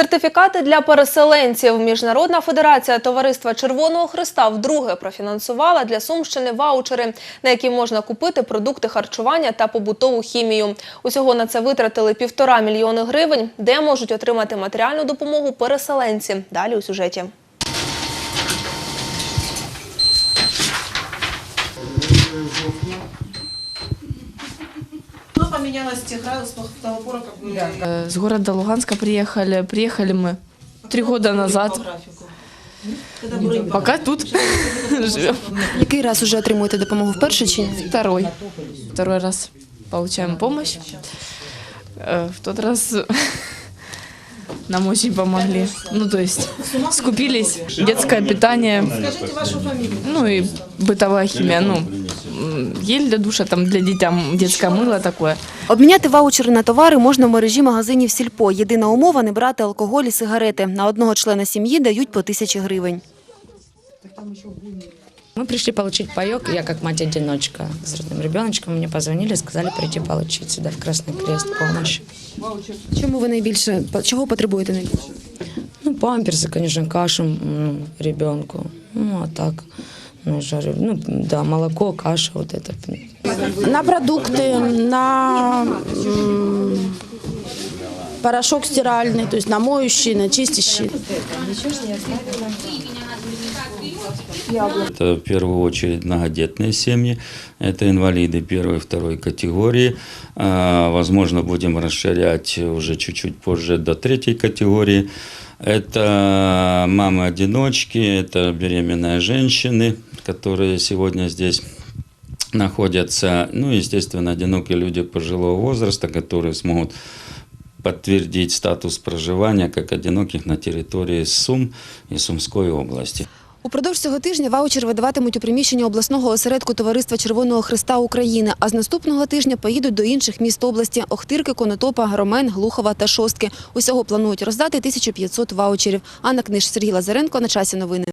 Сертифікати для переселенців. Міжнародна федерація Товариства Червоного Христа вдруге профінансувала для Сумщини ваучери, на які можна купити продукти харчування та побутову хімію. Усього на це витратили півтора мільйони гривень. Де можуть отримати матеріальну допомогу переселенці? Далі у сюжеті Ну, поменялось с тех раз, с того пора, как мы... Э, С города Луганска приехали. Приехали мы три года назад. По графику. Когда были Пока тут живем. Який раз уже отримуєте допомогу вперше чи ні? Второй. Второй раз получаем помощь. Э, В тот раз нам очень помогли. Ну, то есть скупились. Детское питание, Скажите вашу фамилию. ну и бытовая химия. Ну, м, гель для душа, там для детям детское мыло такое. Обміняти ваучери на товари можна в мережі магазинів Сільпо. Єдина умова – не брати алкоголь і сигарети. На одного члена сім'ї дають по тисячі гривень. Мы пришли получить паек, я как мать-одиночка с родным ребеночком, мне позвонили, сказали прийти получить сюда в Красный Крест помощь. Чому ви найбільше, чого потребуєте найбільше? Ну, памперсы, конечно, кашу ну, ребенку. Ну, а так, ну, жарю, ну, да, молоко, каша, вот это. на продукты, на порошок стиральный, то есть на моющий, на чистящий. Это в первую очередь многодетные семьи, это инвалиды первой и второй категории. А, Возможно, будем расширять уже чуть-чуть позже до третьей категории. Это мамы-одиночки, это беременные женщины, которые сегодня здесь находятся, ну, естественно, одинокие люди пожилого возраста, которые смогут подтвердить статус проживания как одиноких на территории Сум и Сумской области. Упродовж цього тижня ваучер видаватимуть у приміщенні обласного осередку Товариства Червоного Христа України, а з наступного тижня поїдуть до інших міст області – Охтирки, Конотопа, Ромен, Глухова та Шостки. Усього планують роздати 1500 ваучерів. Анна Книж, Сергій Лазаренко. На часі новини.